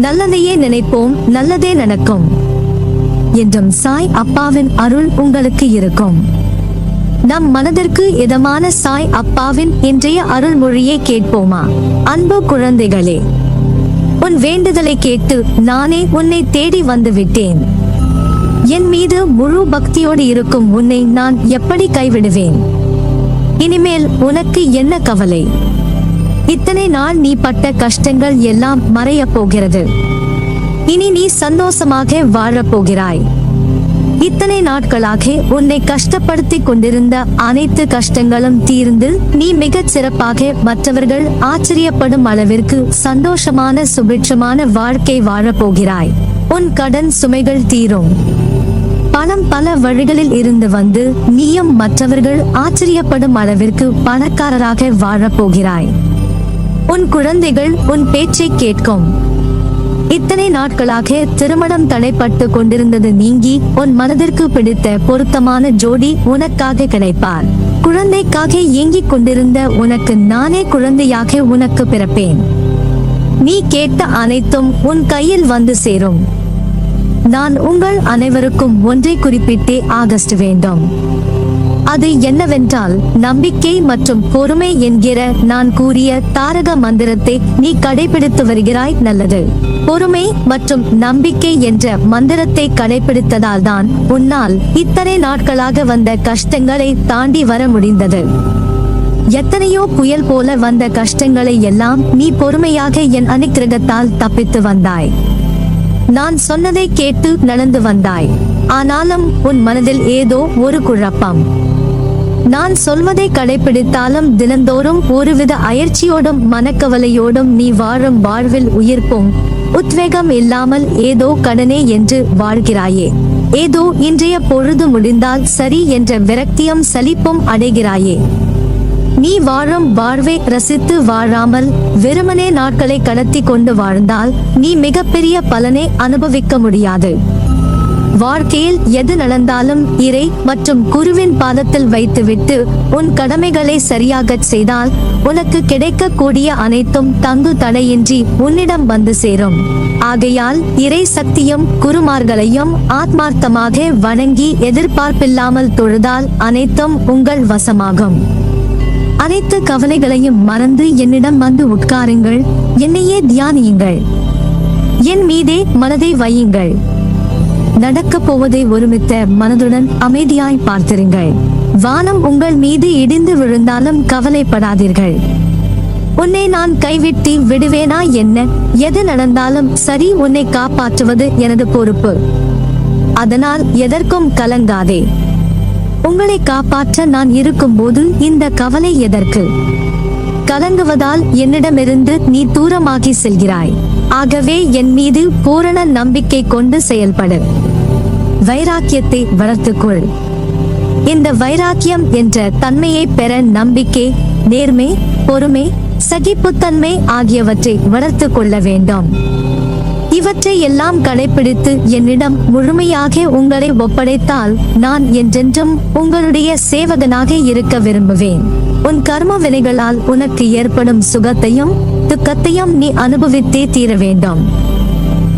நல்லதையே நினைப்போம் நல்லதே நடக்கும். என்றும் சாய் அப்பாவின் அருள் உங்களுக்கு இருக்கும். நம் மனதிற்கு இதமான சாய் அப்பாவின் இன்றைய அருள்மொழியை கேட்போமா? அன்பு குழந்தைகளே உன் வேண்டுதலை கேட்டு நானே உன்னை தேடி வந்து விட்டேன் என் மீது முழு பக்தியோடு இருக்கும் உன்னை நான் எப்படி கைவிடுவேன்? இனிமேல் உனக்கு என்ன கவலை? இத்தனை நாள் நீ பட்ட கஷ்டங்கள் எல்லாம் மறைய போகிறது இனி நீ சந்தோஷமாக வாழப் போகிறாய் இத்தனை நாட்களாக உன்னை கஷ்டப்படுத்திக் கொண்டிருந்த அனைத்து கஷ்டங்களும் தீர்ந்து நீ மிகச் சிறப்பாக மற்றவர்கள் ஆச்சரியப்படும் அளவிற்கு சந்தோஷமான சுபிட்சமான வாழ்க்கை வாழப் போகிறாய் உன் கடன் சுமைகள் தீரும். பணம் பல வழிகளில் இருந்து வந்து நீயும் மற்றவர்கள் ஆச்சரியப்படும் அளவிற்கு பணக்காரராக வாழப் போகிறாய் உன் குழந்தைகள் உன் பேச்சை கேட்கும். இத்தனை நாட்களாக திருமணம் தடைப்பட்டு கொண்டிருந்தது நீங்கி உன் மனதிற்கு பிடித்த பொருத்தமான ஜோடி உனக்காக கிடைப்பார். குழந்தைக்காக ஏங்கிக் கொண்டிருந்த உனக்கு நானே குழந்தையாக உனக்கு பிறப்பேன். நீ கேட்ட அனைத்தும் உன் கையில் வந்து சேரும். நான் உங்கள் அனைவருக்கும் ஒன்றை குறிப்பிட்டே ஆகஸ்ட் வேண்டும். அது என்னவென்றால் நம்பிக்கை மற்றும் பொறுமை என்கிற நான் கூறிய தாரக மந்திரத்தை நீ கடைபிடித்து வருகிறாய் நல்லது. பொறுமை மற்றும் நம்பிக்கை என்ற மந்திரத்தை கடைபிடித்ததால் தான் உன்னால் இத்தனை நாட்களாக வந்த கஷ்டங்களை தாண்டி வர முடிந்தது. எத்தனையோ புயல் போல வந்த கஷ்டங்களை எல்லாம் நீ பொறுமையாக என் அனுக்கிரகத்தால் தப்பித்து வந்தாய். நான் சொன்னதை கேட்டு நடந்து வந்தாய். ஆனாலும் உன் மனதில் ஏதோ ஒரு குழப்பம். நான் சொல்வதை கடைபிடித்தாலும் தினந்தோறும் ஒருவித அயற்சியோடும் மனக்கவலையோடும் நீ வாழும் வாழ்வில் உயிர்ப்பும் உத்வேகம் இல்லாமல் ஏதோ கடனே என்று வாழ்கிறாயே. ஏதோ இன்றைய பொழுது முடிந்தால் சரி என்ற விரக்தியும் சலிப்பும் அடைகிறாயே. நீ வாழும் வாழ்வை ரசித்து வாழாமல் வெறுமனே நாட்களை கடத்தி கொண்டு வாழ்ந்தால் நீ மிகப்பெரிய பலனை அனுபவிக்க முடியாது. வாழ்க்கையில் எது நடந்தாலும் இறை மற்றும் குருவின் பாதத்தில் வைத்துவிட்டு உன் கடமைகளை சரியாகச் செய்தால் உனக்கு கிடைக்கக்கூடிய அனைத்தும் தங்கு தடையின்றி உன்னிடம் வந்து சேரும். ஆகையால் இறை சக்தியும் குருமார்களையும் ஆத்மார்த்தமாக வணங்கி எதிர்பார்ப்பில்லாமல் தொழுதால் அனைத்தும் உங்கள் வசமாகும். அனைத்து கவலைகளையும் மறந்து என்னிடம் வந்து உட்காருங்கள். என்னையே தியானியுங்கள். என் மீதே மனதை வையுங்கள். நடக்கப் போவதை ஒருமித்த மனதுடன் அமைதியாய் பார்த்திருங்கள். வானம் உங்கள் மீது இடிந்து விழுந்தாலும் கவலைப்படாதீர்கள். உன்னை நான் கைவிட்டு விடுவேனா என்ன? எது நடந்தாலும் சரி உன்னை காப்பாற்றுவது எனது பொறுப்பு. அதனால் எதற்கும் கலங்காதே. உங்களை காப்பாற்ற நான் இருக்கும்போது இந்த கவலை எதற்கு? கலங்குவதால் என்னிடமிருந்து நீ தூரமாகி செல்கிறாய். ஆகவே என் மீது பூரண நம்பிக்கை கொண்டு செயல்படு. வைராக்கியத்தை வளர்த்துக்கொள். இந்த வைராக்கியம் என்ற தன்மையை பெற நம்பிக்கை நேர்மை பொறுமை சகிப்புத்தன்மை ஆகியவற்றை வளர்த்து கொள்ள வேண்டும். இவற்றை எல்லாம் கடைபிடித்து என்னிடம் முழுமையாக உங்களை ஒப்படைத்தால் நான் என்றென்றும் உங்களுடைய சேவகனாக இருக்க விரும்புவேன். உன் கர்ம வினைகளால் உனக்கு ஏற்படும் சுகத்தையும் துக்கத்தையும் நீ அனுபவித்தே தீர வேண்டும்.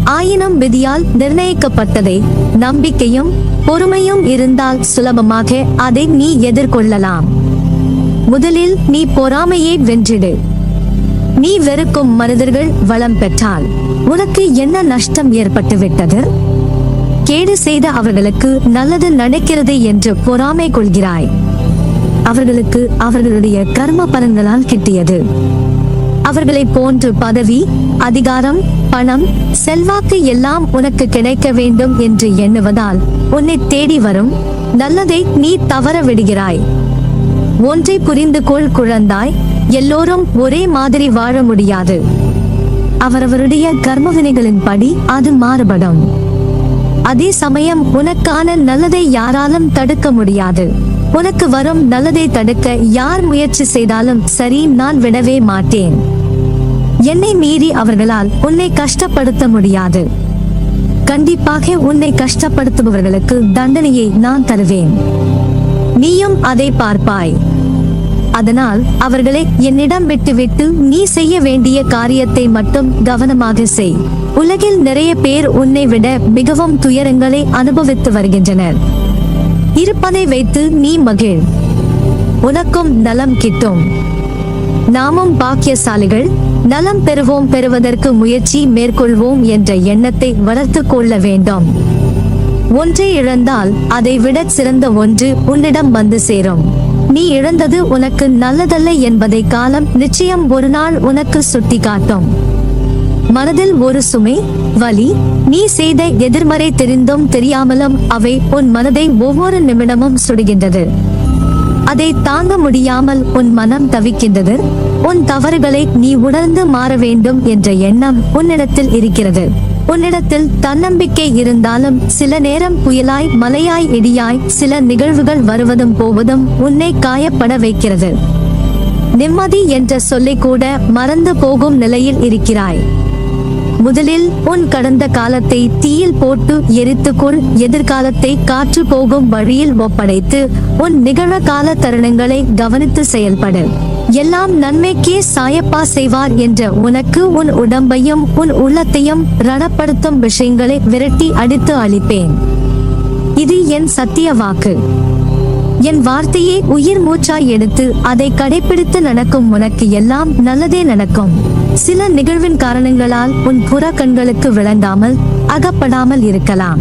ஆயினும் விதியால் நிர்ணயிக்கப்பட்டதை நம்பிக்கையும் பொறுமையும் இருந்தால் சுலபமாக அதை நீ எதிர்கொள்ளலாம். முதலில் நீ பொறாமையை வென்றிடு. நீ வெறுக்கும் மனிதர்கள் வளம் பெற்றால் உனக்கு என்ன நஷ்டம் ஏற்பட்டு விட்டது கேடு செய்த அவர்களுக்கு நல்லது நடக்கிறது என்று பொறாமை கொள்கிறாய். அவர்களுக்கு அவர்களுடைய கர்ம பலன்களால் கிட்டியது. அவர்களை போன்று பதவி அதிகாரம் பணம் செல்வாக்கு எல்லாம் உனக்கு கிடைக்க வேண்டும் என்று எண்ணுவதால் உன்னை தேடி வரும். நல்லதை நீ தவற விடுகிறாய். ஒன்றை புரிந்து கொள் குழந்தாய். எல்லோரும் ஒரே மாதிரி வாழ முடியாது. அவரவருடைய கர்மவினைகளின் படி அது மாறுபடும். அதே சமயம் உனக்கான நல்லதை யாராலும் தடுக்க முடியாது. உனக்கு வரும் நல்லதை தடுக்க யார் முயற்சி செய்தாலும் சரி நான் விடவே மாட்டேன். என்னை மீறி அவர்களால் உன்னை கஷ்டப்படுத்த முடியாது. கண்டிப்பாக உன்னை கஷ்டப்படுத்துபவர்களுக்கு தண்டனையை நான் தருவேன். நீயும் அதை பார்ப்பாய். அதனால் அவர்களை என்னிடம் விட்டுவிட்டு நீ செய்ய வேண்டிய காரியத்தை மட்டும் கவனமாக செய். உலகில் நிறைய பேர் உன்னை விட மிகவும் துயரங்களை அனுபவித்து வருகின்றனர். இருப்பதை வைத்து நீ மகிழ். உனக்கும் நலம் கிட்டும். நாமும் பாக்கியசாலிகள் நலம் பெறுவோம் பெறுவதற்கு முயற்சி மேற்கொள்வோம் என்ற எண்ணத்தை வளர்த்துக் கொள்ள வேண்டும். ஒன்றை இழந்தால் அதை விட சிறந்த ஒன்று உன்னிடம் வந்து சேரும். நீ இழந்தது உனக்கு நல்லதல்ல என்பதை காலம் நிச்சயம் ஒரு நாள் உனக்கு சுட்டிக்காட்டும். மனதில் ஒரு சுமை வலி நீ செய்த எதிர்மறை தெரிந்தும் தெரியாமலும் அவை உன் மனதை ஒவ்வொரு நிமிடமும் சுடுகின்றது. அதை தாங்க முடியாமல் உன் மனம் தவிக்கின்றது. உன் தவறுகளை நீ உணர்ந்து மாற வேண்டும் என்ற எண்ணம் உன்னிடத்தில் இருக்கிறது. உன்னிடத்தில் தன்னம்பிக்கை இருந்தாலும் சில நேரம் புயலாய் மலையாய் இடியாய் சில நிகழ்வுகள் வருவதும் போவதும் உன்னை காயப்பட வைக்கிறது. நிம்மதி என்ற சொல்லை கூட மறந்து போகும் நிலையில் இருக்கிறாய். முதலில் உன் கடந்த காலத்தை தீயில் போட்டு எரித்துக்கொள் எதிர்காலத்தை காற்று போகும் வழியில் ஒப்படைத்து உன் நிகழ்கால தருணங்களை கவனித்து செயல்படு. எல்லாம் நன்மைக்கே சாயப்பா செய்வார் என்ற உனக்கு உன் உடம்பையும் உன் உள்ளத்தையும் ரணப்படுத்தும் விஷயங்களை விரட்டி அடித்து அளிப்பேன் இது என் சத்திய வாக்கு. என் வார்த்தையை உயிர் மூச்சாய் எடுத்து அதை கடைபிடித்து நடக்கும் உனக்கு எல்லாம் நல்லதே நடக்கும். சில நிகழ்வின் காரணங்களால் உன் புற கண்களுக்கு விளங்காமல் அகப்படாமல் இருக்கலாம்.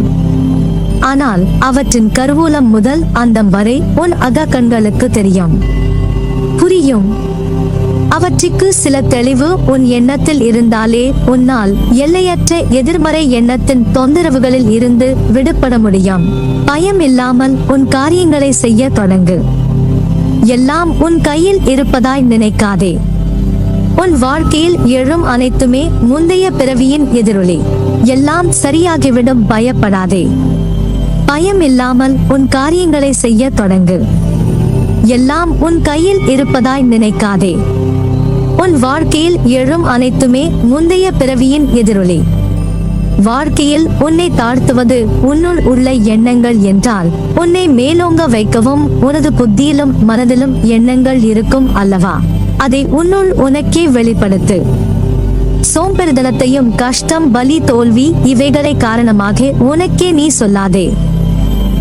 ஆனால் அவற்றின் கருவூலம் முதல் அந்தம் வரை உன் அக கண்களுக்கு தெரியும். புரியும். அவற்றுக்கு சில தெளிவு உன் எண்ணத்தில் இருந்தாலே உன்னால் எல்லையற்ற எதிர்மறை எண்ணத்தின் தொந்தரவுகளில் இருந்து விடுபட முடியும். பயம் இல்லாமல் உன் காரியங்களை செய்ய தொடங்கு. எல்லாம் உன் கையில் இருப்பதாய் நினைக்காதே. உன் வாழ்க்கையில் எழும் அனைத்துமே முந்தைய பிறவியின் எதிரொலி. எல்லாம் சரியாகிவிடும் பயப்படாதே. பயம் இல்லாமல் உன் காரியங்களை செய்ய தொடங்கு. எல்லாம் உன் கையில் இருப்பதாய் நினைக்காதே. உன் வாழ்க்கையில் எழும் அனைத்துமே முந்தைய பிறவியின் எதிரொலி. வாழ்க்கையில் உன்னை தாழ்த்துவது உன்னுள் உள்ள எண்ணங்கள் என்றால் உன்னை மேலோங்க வைக்கவும் உனது புத்தியிலும் மனதிலும் எண்ணங்கள் இருக்கும் அல்லவா? அதை உன்னுள் உனக்கே வெளிப்படுத்து. சோம்பெருதனத்தையும் கஷ்டம் பலி தோல்வி இவைகளை காரணமாக உனக்கே நீ சொல்லாதே.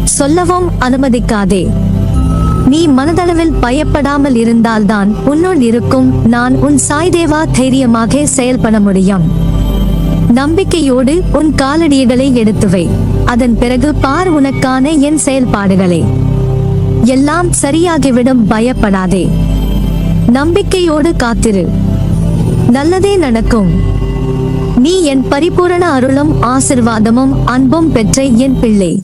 சொல்லவும் அனுமதிக்காதே. நீ மனதளவில் பயப்படாமல் இருந்தால்தான் உன்னுள் இருக்கும் நான் உன் சாய்தேவா தைரியமாக செயல்பட முடியும். நம்பிக்கையோடு உன் காலடிகளை எடுத்துவை அதன் பிறகு பார் உனக்கான என் செயல்பாடுகளை. எல்லாம் சரியாகிவிடும் பயப்படாதே. நம்பிக்கையோடு காத்திரு. நல்லதே நடக்கும். நீ என் பரிபூரண அருளும் ஆசிர்வாதமும் அன்பும் பெற்ற என் பிள்ளை.